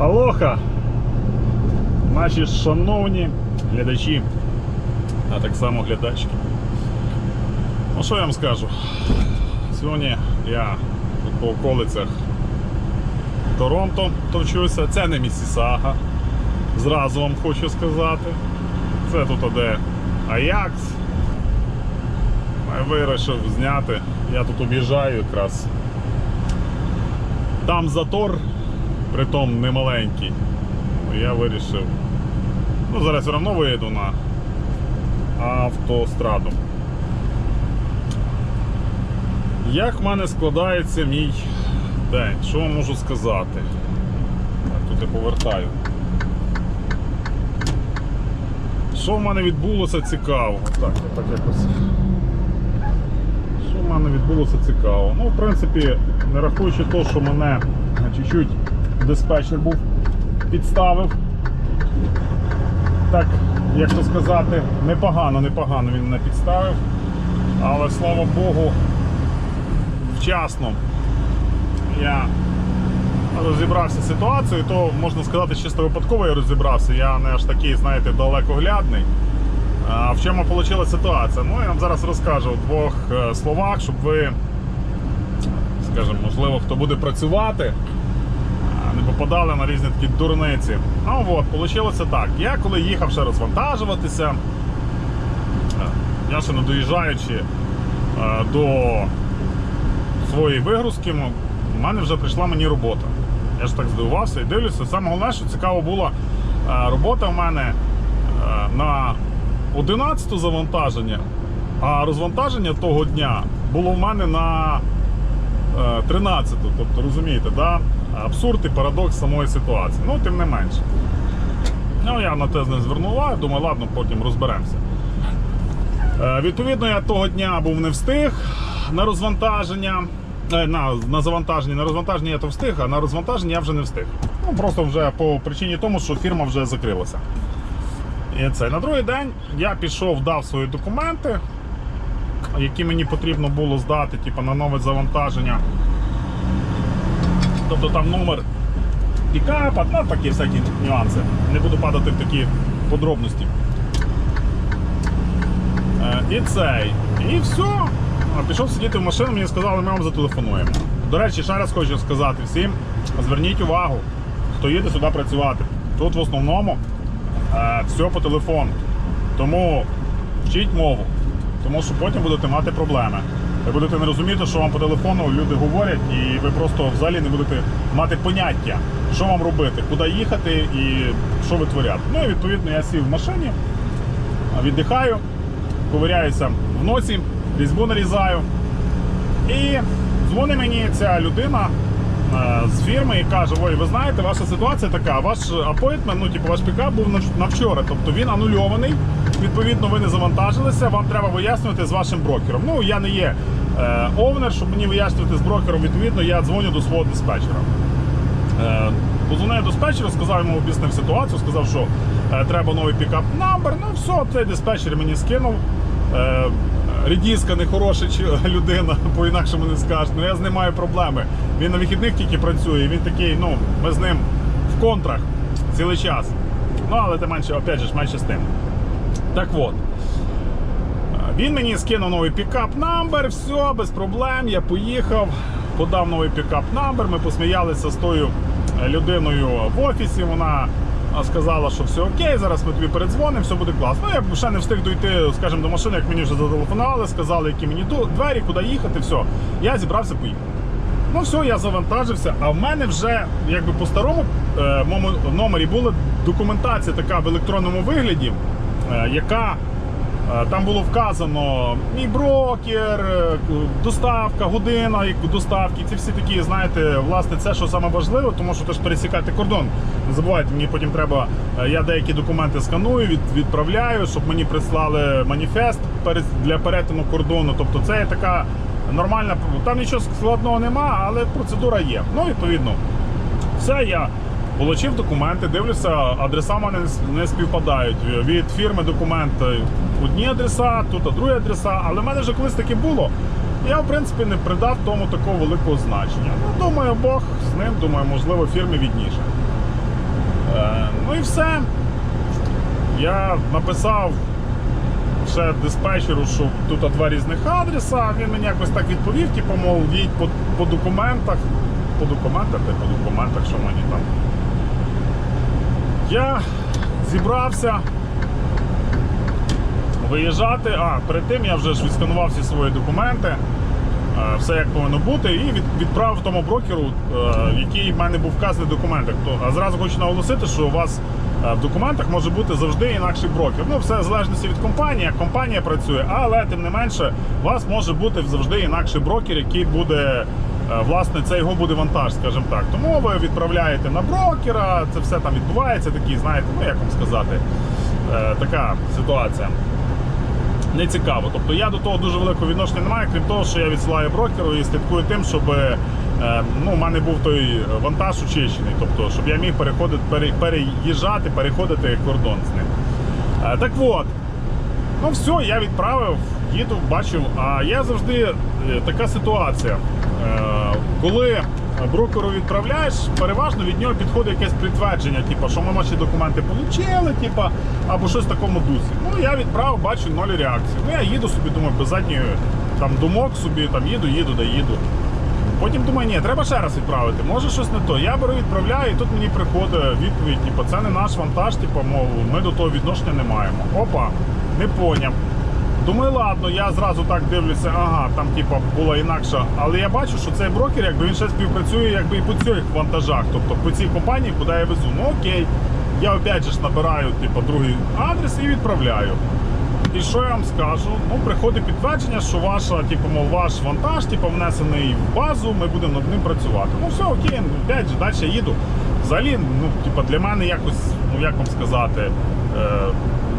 Алоха! Наші шановні глядачі, а так само глядачки. Ну що я вам скажу? Сьогодні я тут по околицях Торонто товчуся. Це не Місісага. Зразу вам хочу сказати. Це тут де Аякс. Я вирішив зняти. Я тут об'їжджаю якраз. Там затор, притом немаленький. Я вирішив. Ну, зараз все одно виїду на автостраду. Як в мене складається мій день? Що вам можу сказати? Так, тут я повертаю. Що в мене відбулося цікаво? Так, так якось. Що в мене відбулося цікаво? Ну, в принципі, не рахуючи того, що мене чуть-чуть диспетчер був підставив. Так, як то сказати, непогано, непогано він мене підставив. Але слава Богу, вчасно я розібрався з ситуацією, то можна сказати, чисто випадково я розібрався. Я не аж такий, знаєте, далекоглядний. А в чому вийшла ситуація? Ну, я вам зараз розкажу в двох е, словах, щоб ви, скажімо, можливо, хто буде працювати, не попадали на різні такі дурниці. Ну от, вийшло так. Я коли їхав ще розвантажуватися, е, я ще не доїжджаючи е, до своєї вигрузки, в мене вже прийшла мені робота. Я ж так здивувався і дивлюся. Саме головне, що цікаво було, е, робота в мене на 11 завантаження, а розвантаження того дня було в мене на 13. Тобто, розумієте, да? Абсурд і парадокс самої ситуації. Ну, тим не менше. Ну, я на те не звернув увагу, думаю, ладно, потім розберемося. Е, Відповідно, я того дня був не встиг на розвантаження. Е, На, на завантаження, на розвантаження я то встиг, а на розвантаження я вже не встиг. Ну, просто вже по причині тому, що фірма вже закрилася. І це. На другий день я пішов, дав свої документи, які мені потрібно було здати, типу, на нове завантаження. Тобто там номер пікапа, ну такі всякі нюанси. Не буду падати в такі подробності. Е, І цей. І все. Пішов сидіти в машину, мені сказали, ми вам зателефонуємо. До речі, ще раз хочу сказати всім, зверніть увагу, хто їде сюди працювати. Тут в основному е, все по телефону. Тому вчіть мову, тому що потім будете мати проблеми. Ви будете не розуміти, що вам по телефону люди говорять, і ви просто взагалі не будете мати поняття, що вам робити, куди їхати і що витворяти. Ну і відповідно я сів в машині, віддихаю, ковиряюся в носі, різьбу нарізаю. І дзвонить мені ця людина е, з фірми і каже: Ой, ви знаєте, ваша ситуація така, ваш апойтмент, ну типу, ваш пікап був на- вчора, тобто він анульований. Відповідно, ви не завантажилися, вам треба вияснювати з вашим брокером. Ну, я не є овнер, щоб мені вияснювати з брокером, відповідно, я дзвоню до свого диспетчера. Е, Позвонив диспетчеру, сказав йому, об'яснив ситуацію, сказав, що е, треба новий пікап номер. Ну все, цей диспетчер мені скинув. Е, Рідіска нехороша людина, по-інакшому не скажеш. Ну я з ним маю проблеми. Він на вихідних тільки працює. Він такий, ну, ми з ним в контрах цілий час. Ну, але тим менше, опять же, менше з тим. Так от. Він мені скинув новий пікап намбер, все, без проблем. Я поїхав, подав новий пікап намбер. Ми посміялися з тою людиною в офісі. Вона сказала, що все окей, зараз ми тобі передзвонимо, все буде класно. Ну, я ще не встиг дойти, скажімо, до машини, як мені вже зателефонували, сказали, які мені двері, куди їхати, все. Я зібрався, поїхав. Ну все, я завантажився, а в мене вже якби по старому е, номері була документація така в електронному вигляді, е, яка е, там було вказано мій брокер, е, доставка, година доставки. Ці всі такі, знаєте, власне, це що саме важливо, тому що теж пересікати кордон. Не забувайте, мені потім треба. е, Я деякі документи сканую, від, відправляю, щоб мені прислали маніфест для перетину кордону. Тобто це така нормальна, там нічого складного нема, але процедура є. Ну, відповідно, все я отримав документи, дивлюся, адреса мене не співпадають. Від фірми документи одні адреса, тут другі адреса, але в мене вже колись таке було. Я, в принципі, не придав тому такого великого значення. Ну, думаю, Бог з ним, думаю, можливо, фірмі відніше. Е, ну і все. Я написав ще диспетчеру, що тут два різних адреса. Він мені якось так відповів, типу, мов, їдь по, по документах. По документах, та й по документах, що мені там. Я зібрався виїжджати. А, перед тим я вже ж відсканував всі свої документи, е, все як повинно бути, і від, відправив тому брокеру, е, який в мене був вказаний в документах. А зразу хочу наголосити, що у вас е, в документах може бути завжди інакший брокер. Ну, все в залежності від компанії, як компанія працює, але тим не менше, у вас може бути завжди інакший брокер, який буде. Е, Власне, це його буде вантаж, скажімо так. Тому ви відправляєте на брокера, це все там відбувається, такий, знаєте, ну як вам сказати, е, така ситуація не цікаво. Тобто я до того дуже великого відношення не маю, крім того, що я відсилаю брокеру і слідкую тим, щоб е, ну, у мене був той вантаж очищений, тобто, щоб я міг переходити, пере- переїжджати, переходити кордон з ним. Так от, ну все, я відправив, їду, бачив. А я завжди така ситуація. Е, коли брокеру відправляєш, переважно від нього підходить якесь підтвердження, типу, що ми ваші документи отримали, типу, або щось в такому дусі. Ну я відправив, бачу ноль реакції. Ну я їду собі, думаю, без задньої там думок собі, там їду, їду, да їду. Потім думаю, ні, треба ще раз відправити. Може щось не то. Я беру, відправляю, і тут мені приходить відповідь, типу, це не наш вантаж, типу, мов, ми до того відношення не маємо. Опа, не поняв. Думаю, ладно, я зразу так дивлюся, ага, там типу, була інакша. Але я бачу, що цей брокер, якби він ще співпрацює якби і по цих вантажах, тобто по цій компанії, куди я везу. Ну окей, я опять же ж набираю типу, другий адрес і відправляю. І що я вам скажу? Ну, приходить підтвердження, що ваша, типу, мов, ваш вантаж, типу, внесений в базу, ми будемо над ним працювати. Ну все, окей, ну, опять же, далі їду. Взагалі, ну, типу, для мене якось, ну як вам сказати, е,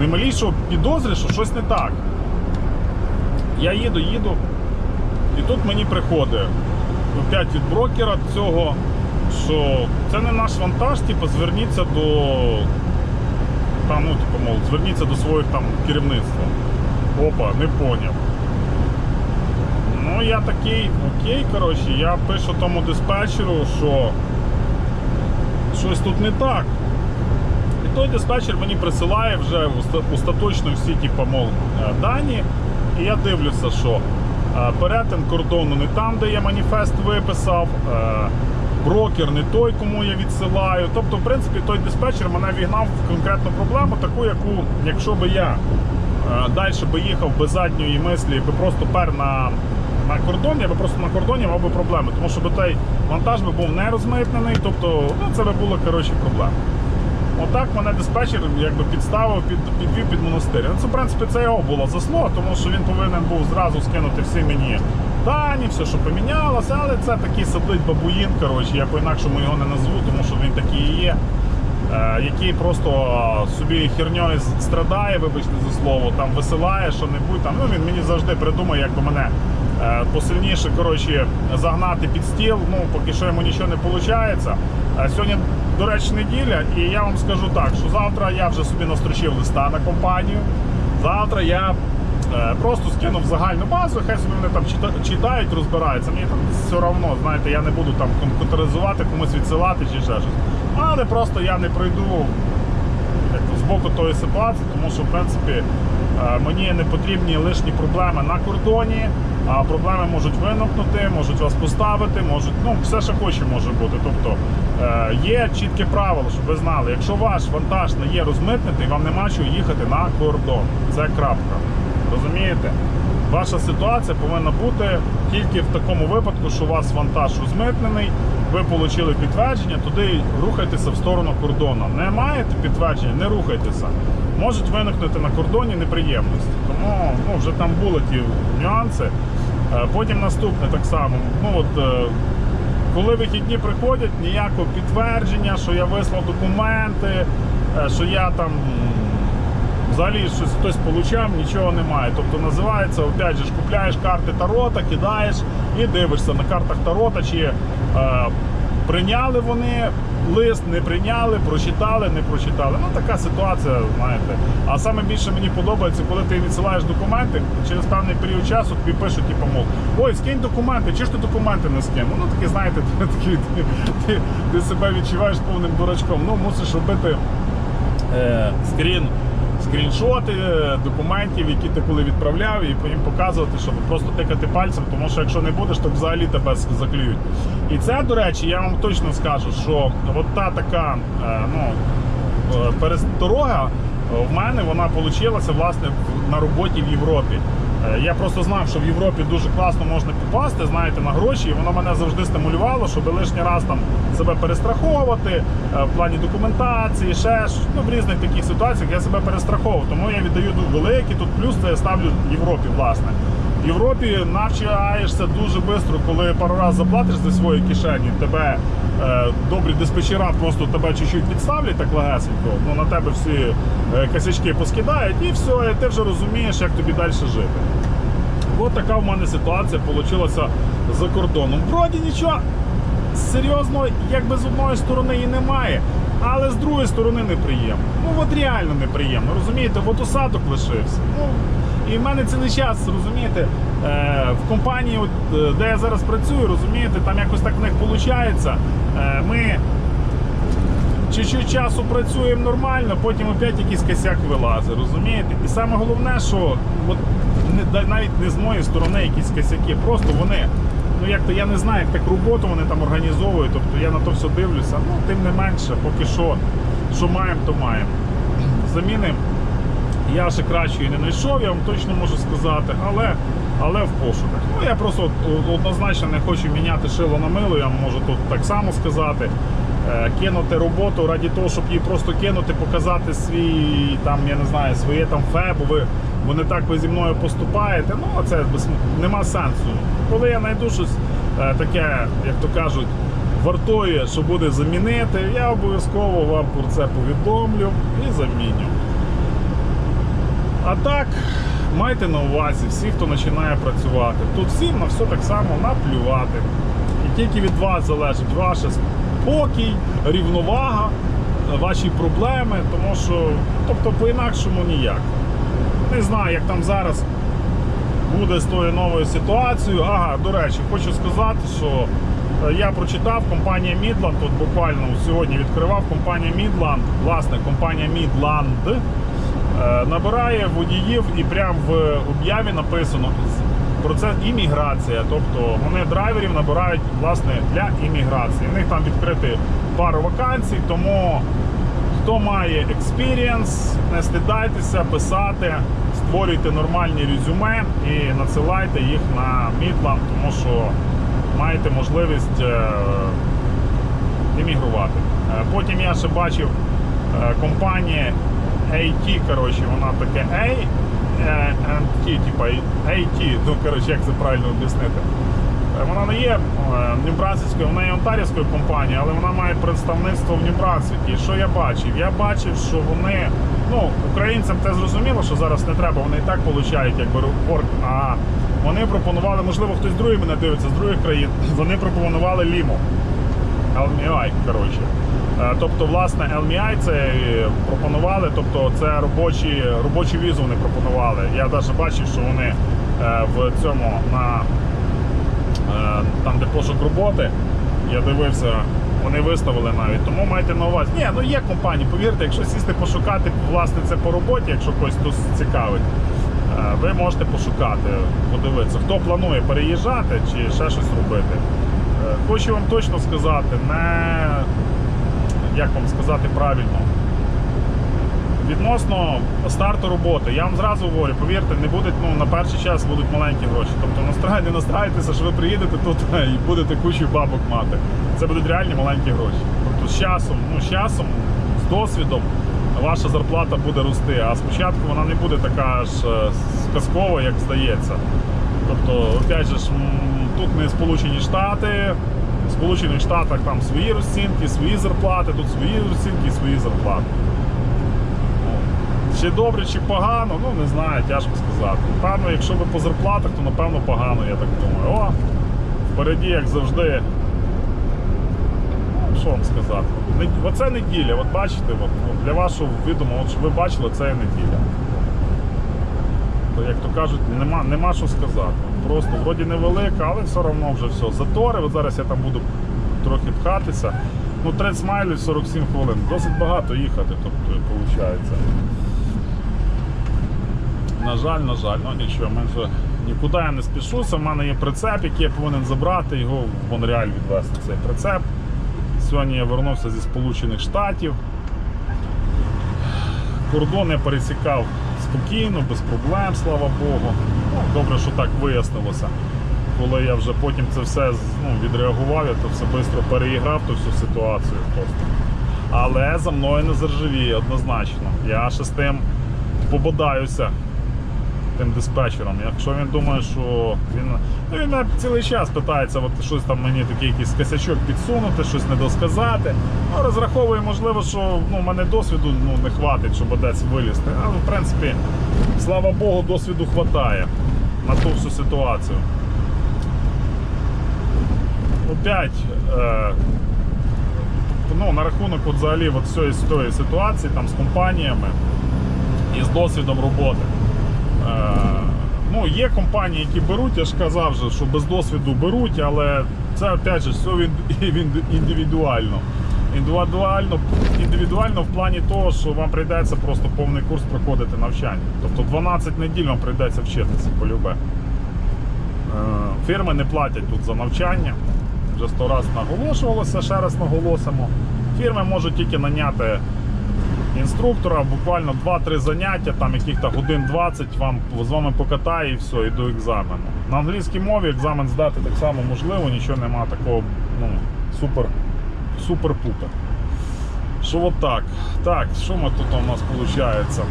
не малійшого підозри, що щось не так. Я їду, їду, і тут мені приходить опять від брокера цього, що це не наш вантаж, типу, зверніться до там, ну, типу, мов, зверніться до своїх там керівництва. Опа, не поняв. Ну, я такий, окей, коротше, я пишу тому диспетчеру, що щось тут не так. І той диспетчер мені присилає вже остаточно всі, типу, мов, е, дані. І я дивлюся, що е, перетин кордону не там, де я маніфест виписав. е, Брокер не той, кому я відсилаю. Тобто, в принципі, той диспетчер мене вігнав в конкретну проблему, таку, яку, якщо би я е, далі би їхав без задньої мислі, би просто пер на, на кордон, я би просто на кордоні мав би проблеми, тому що би той вантаж би був не розмитнений, тобто ну, це би було коротше проблема. Отак мене диспетчер якби підставив, під, підвів під монастир. Ну, це, в принципі, це його була заслуга, тому що він повинен був зразу скинути всі мені дані, все, що помінялося, але це такий сидить бабуїн, коротше, я по-інакшому його не назву, тому що він такий і є. е, Який просто собі херньою страдає, вибачте за слово, там висилає що-небудь. Там, ну, він мені завжди придумає, як би мене е, посильніше коротше, загнати під стіл. Ну, поки що йому нічого не виходить. Сьогодні, до речі, неділя, і я вам скажу так, що завтра я вже собі настрочив листа на компанію. Завтра я е, просто скинув загальну базу, хай собі вони там чита- читають, розбираються. Мені там все одно, знаєте, я не буду там комп'ютеризувати, комусь відсилати чи ще щось. Але просто я не пройду з боку тої ситуації, тому що в принципі е, мені не потрібні лишні проблеми на кордоні, а проблеми можуть виникнути, можуть вас поставити, можуть, ну все що хоче може бути. Тобто є чітке правило, щоб ви знали, якщо ваш вантаж не є розмитнений, вам нема чого їхати на кордон. Це крапка. Розумієте? Ваша ситуація повинна бути тільки в такому випадку, що у вас вантаж розмитнений, ви отримали підтвердження, туди рухайтеся в сторону кордону. Не маєте підтвердження, не рухайтеся. Можуть виникнути на кордоні неприємності. Тому ну, вже там були ті нюанси. Е, Потім наступне так само. Ну, от, е, коли вихідні приходять, ніякого підтвердження, що я вислав документи, е, що я там взагалі щось хтось получав, нічого немає. Тобто називається, опять же, купляєш карти Тарота, кидаєш і дивишся на картах Тарота, чи е, Прийняли вони лист, не прийняли, прочитали, не прочитали. Ну така ситуація, знаєте. А саме більше мені подобається, коли ти відсилаєш документи, через певний період часу тобі пишуть, типу, мов, ой, скинь документи, чи ж ти документи не скинув? Ну такі, знаєте, ти, ти, ти, ти, ти себе відчуваєш повним дурачком. Ну, мусиш робити е, скрін. Скріншоти документів, які ти коли відправляв, і їм показувати, щоб просто тикати пальцем, тому що якщо не будеш, то взагалі тебе заклюють. І це, до речі, я вам точно скажу, що от та така е, ну, е, пересторога е, в мене вона вийшла власне на роботі в Європі. Е, Я просто знав, що в Європі дуже класно можна попасти, знаєте, на гроші, і воно мене завжди стимулювало, щоб лишній раз там себе перестраховувати е, в плані документації, ще ну, в різних таких ситуаціях я себе перестраховував. Тому я віддаю ну, великий тут плюс це я ставлю Європі, власне. Європі навчаєшся дуже швидко, коли пару разів заплатиш за свої кишені, тебе е, добрі диспетчера просто тебе чуть-чуть підставлять так легесенько, ну на тебе всі е, косячки поскидають і все, і ти вже розумієш, як тобі далі жити. От така в мене ситуація вийшла за кордоном. Вроді нічого серйозно, якби з одної сторони і немає, але з другої сторони неприємно. Ну от реально неприємно, розумієте, от осадок лишився. Ну, і в мене цілий час, розумієте, е, в компанії, е, де я зараз працюю, розумієте, там якось так в них виходить. Е, ми чуть-чуть часу працюємо нормально, потім опять якийсь косяк вилазить, розумієте? І саме головне, що от, навіть не з моєї сторони якісь косяки, просто вони, ну як то я не знаю, як так роботу вони там організовують, тобто я на то все дивлюся, ну тим не менше, поки що, що маємо, то маємо. Заміни я ще кращої не знайшов, я вам точно можу сказати, але, але в пошуках. Ну я просто однозначно не хочу міняти шило на мило, я можу тут так само сказати. Е, Кинути роботу раді того, щоб її просто кинути, показати свій там, я не знаю, своє там бо ви, бо не так ви зі мною поступаєте. Ну, це без, нема сенсу. Коли я знайду щось е, таке, як то кажуть, вартує, що буде замінити, я обов'язково вам про це повідомлю і заміню. А так, майте на увазі, всі, хто починає працювати. Тут всім на все так само наплювати. І тільки від вас залежить ваше спокій, рівновага, ваші проблеми, тому що, тобто, по-інакшому ніяк. Не знаю, як там зараз буде з тою новою ситуацією. Ага, до речі, хочу сказати, що е, я прочитав компанія Midland, тут буквально сьогодні відкривав компанія Midland, власне, компанія Midland набирає водіїв і прямо в об'яві написано про імміграція. Тобто вони драйверів набирають власне для імміграції. У них там відкрити пару вакансій, тому хто має експірієнс, не стидайтеся писати, створюйте нормальні резюме і надсилайте їх на Midland, тому що маєте можливість е, іммігрувати. Е, Потім я ще бачив е, компанія AT, коротше, вона таке A and T, типа AT, ну коротше, як це правильно об'яснити. Е, Вона не є е, Нью-Брансвільською, вона є онтарівською компанією, але вона має представництво в Нью-Брансвікі. І Що я бачив? Я бачив, що вони, ну, українцям те зрозуміло, що зараз не треба, вони і так получають якби work, а вони пропонували, можливо, хтось другий мене дивиться з других країн, вони пропонували ліму. LMI, коротше. Е, Тобто, власне, LMI це е, пропонували, тобто це робочі, робочу візу вони пропонували. Я навіть бачив, що вони е, в цьому на там, де пошук роботи, я дивився, вони виставили навіть. Тому майте на увазі. Ні, ну є компанії, повірте, якщо сісти пошукати, власне, це по роботі, якщо когось тут цікавить, ви можете пошукати, подивитися, хто планує переїжджати чи ще щось робити. Хочу вам точно сказати, не як вам сказати правильно. Відносно старту роботи, я вам зразу говорю, повірте, не будуть, ну на перший час будуть маленькі гроші. Тобто настрай- не настраюйтеся, що ви приїдете тут і будете кучу бабок мати. Це будуть реальні маленькі гроші. Тобто з часом, ну з часом, з досвідом ваша зарплата буде рости, а спочатку вона не буде така ж е, сказкова, як здається. Тобто, опять же, тут не Сполучені Штати. Сполучених Штатах там свої розцінки, свої зарплати, тут свої розцінки, свої зарплати. Чи добре, чи погано, ну не знаю, тяжко сказати. Напевно, якщо ви по зарплатах, то напевно погано, я так думаю. О, впереді, як завжди, що вам сказати? Оце неділя, от бачите, от, для вашого відома, от щоб ви бачили, це є неділя. Як то кажуть, нема, нема що сказати. Просто вроді невелика, але все одно вже все. Затори, от зараз я там буду трохи пхатися. Ну, 30 майлів 47 хвилин. Досить багато їхати, тобто, виходить. На жаль, на жаль, ну нічого, вже нікуди я не спішуся. У мене є прицеп, який я повинен забрати, його в Монреаль відвезти. Цей прицеп. Сьогодні я вернувся зі Сполучених Штатів. Кордон я пересікав спокійно, без проблем, слава Богу. Ну, добре, що так вияснилося. Коли я вже потім це все ну, відреагував, я то все швидко переіграв ту всю ситуацію просто. Але за мною не заржавіє однозначно. Я ще з тим пободаюся тим диспетчером. Якщо він думає, що він. Ну, він навіть цілий час питається, от щось там мені такий якийсь косячок підсунути, щось недосказати. Ну, розраховує, можливо, що ну, мене досвіду ну, не хватить, щоб десь вилізти. Але в принципі, слава Богу, досвіду хватає на ту всю ситуацію. Опять. Е- ну, на рахунок от взагалі от цієї ситуації там, з компаніями і з досвідом роботи. Е, ну, є компанії, які беруть, я ж казав, же, що без досвіду беруть, але це опять же все індивідуально. Індивідуально, індивідуально в плані того, що вам прийдеться просто повний курс проходити навчання. Тобто 12 неділь вам прийдеться вчитися полюбе. Е, Фірми не платять тут за навчання. Вже сто раз наголошувалося, ще раз наголосимо. Фірми можуть тільки наняти інструктора, буквально 2-3 заняття, там яких-то годин 20 вам з вами покатає і все, і до екзамену. На англійській мові екзамен здати так само можливо, нічого немає такого ну, супер, супер-пупер. Що от так. Так, що ми тут у нас виходить? Так,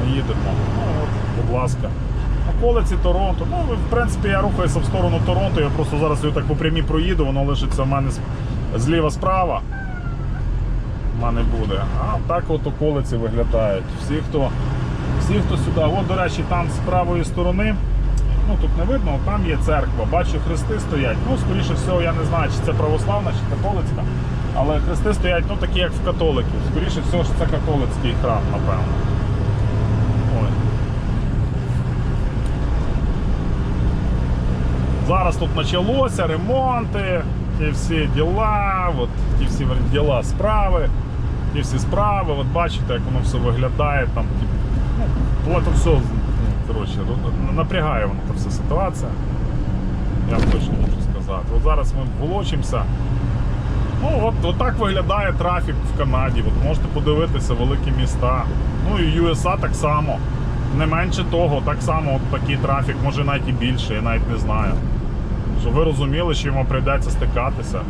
ми їдемо. Ну от, будь ласка. Околиці Торонто. Ну, в принципі, я рухаюся в сторону Торонто, я просто зараз його так по прямій проїду, воно лишиться в мене зліва справа. В мене буде. А так от околиці виглядають. Всі, хто, всі, хто сюди. От, до речі, там з правої сторони. Ну тут не видно, там є церква. Бачу, хрести стоять. Ну, скоріше всього, я не знаю, чи це православна, чи католицька. Але хрести стоять, ну такі, як в католиків. Скоріше всього, що це католицький храм, напевно. Зараз тут почалося ремонти, ті всі діла, от, ті всі діла справи, ті всі справи. От бачите, як воно все виглядає. Там, ну, це все ну, коротше, напрягає воно та вся ситуація. Я точно можу сказати. От зараз ми волочимося. Ну, от, от так виглядає трафік в Канаді. От можете подивитися великі міста. Ну і USA так само. Не менше того, так само от такий трафік, може навіть і більше, я навіть не знаю. Щоб ви розуміли, що йому прийдеться стикатися.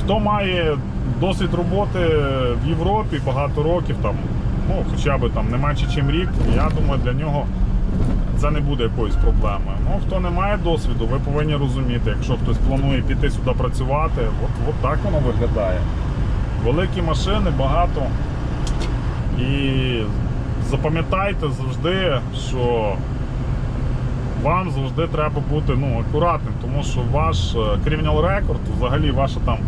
Хто має досвід роботи в Європі багато років, там, ну, хоча б там не менше, ніж рік, я думаю, для нього це не буде якоюсь проблемою. Ну, хто не має досвіду, ви повинні розуміти, якщо хтось планує піти сюди працювати, от, от так воно виглядає. Великі машини, багато. І запам'ятайте завжди, що вам завжди треба бути ну, акуратним, тому що ваш кримінал рекорд, взагалі ваша там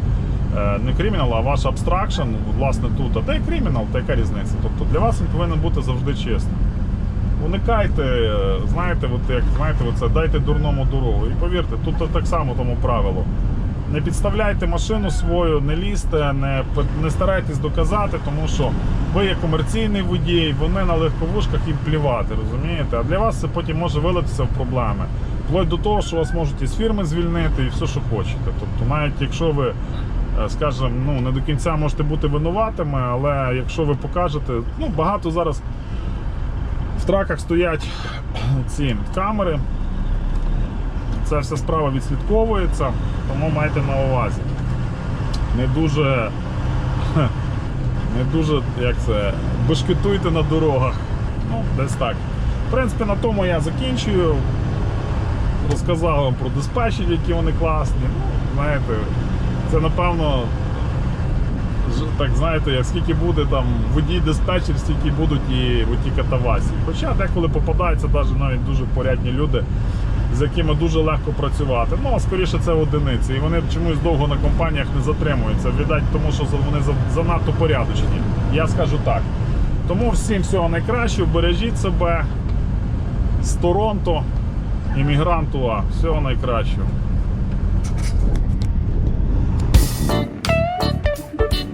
е, не кримінал, а ваш абстракшн, власне, тут, а де кримінал, та яка різниця? Тобто для вас він повинен бути завжди чесним. Уникайте, е, знаєте, от як знаєте, оце, дайте дурному дорогу. І повірте, тут так само тому правило. Не підставляйте машину свою, не лізьте, не, не старайтесь доказати, тому що ви є комерційний водій, вони на легковушках їм плівати, розумієте? А для вас це потім може вилитися в проблеми. Вплоть до того, що вас можуть із фірми звільнити і все, що хочете. Тобто, навіть якщо ви, е, скажімо, ну, не до кінця можете бути винуватими, але якщо ви покажете, ну багато зараз в траках стоять ці камери. Ця вся справа відслідковується, тому майте на увазі. Не дуже, не дуже, як це, бешкетуйте на дорогах. Ну, десь так. В принципі, на тому я закінчую. Розказав вам про диспетчерів, які вони класні. Ну, знаєте, це напевно, так знаєте, як скільки буде там водій диспетчер, стільки будуть і оті катавасі. Хоча деколи попадаються навіть навіть дуже порядні люди, з якими дуже легко працювати. Ну, а скоріше це одиниці. І вони чомусь довго на компаніях не затримуються. Віддать, тому що вони занадто порядочні. Я скажу так. Тому всім всього найкращого, бережіть себе з Торонто, іммігранту, а всього найкращого.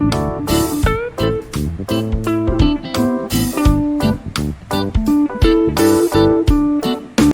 Thank you.